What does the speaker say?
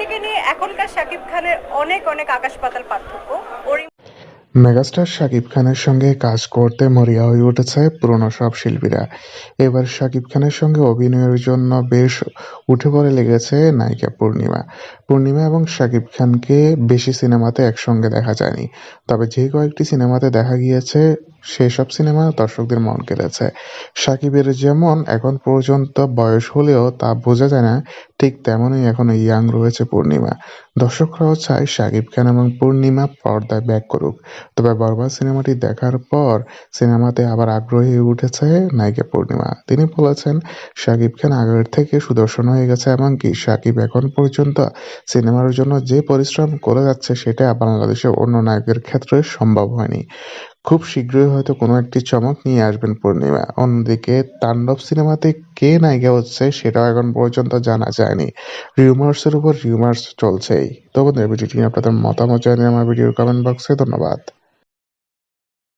পরিণীতিকে নিয়ে এখনকার শাকিব খানের অনেক অনেক আকাশ পাতাল পার্থক্য। মেগাস্টার শাকিব খানের সঙ্গে কাজ করতে মরিয়া হয়ে উঠেছে পুরনো সব শিল্পীরা। এবার শাকিব খানের সঙ্গে অভিনয়ের জন্য বেশ উঠে পড়ে লেগেছে নায়িকা পূর্ণিমা। পূর্ণিমা এবং শাকিব খানকে বেশি সিনেমাতে একসঙ্গে দেখা যায়নি, তবে যে কয়েকটি সিনেমাতে দেখা গিয়েছে সেসব সিনেমা দর্শকদের মন কেড়েছে। সাকিবের যেমন এখন পর্যন্ত বয়স হলেও তা বোঝা যায় না, ঠিক তেমনই এখনও ইয়াং রয়েছে পূর্ণিমা। দর্শকরাও চায় সাকিব খান এবং পূর্ণিমা পর্দায় ব্যাক করুক। তবে বরবাদ সিনেমাটি দেখার পর সিনেমাতে আবার আগ্রহী উঠেছে নায়িকা পূর্ণিমা। তিনি বলেছেন, সাকিব খান আগের থেকে সুদর্শন হয়ে গেছে এমনকি সাকিব এখন পর্যন্ত সিনেমার জন্য যে পরিশ্রম করে যাচ্ছে সেটা বাংলাদেশের অন্য নায়কের ক্ষেত্রে সম্ভব হয়নি। খুব শীঘ্রই হয়তো কোনো একটি চমক নিয়ে আসবেন পূর্ণিমা। অন্যদিকে তাণ্ডব সিনেমাতে কে নায়িকা হচ্ছে সেটাও এখন পর্যন্ত জানা যায়নি। রিউমার্সের উপর রিউমার্স চলছেই। তো বন্ধুরা, ভিডিওটি আপনাদের মতামত জানিয়ে আমার ভিডিওর কমেন্ট বক্সে ধন্যবাদ।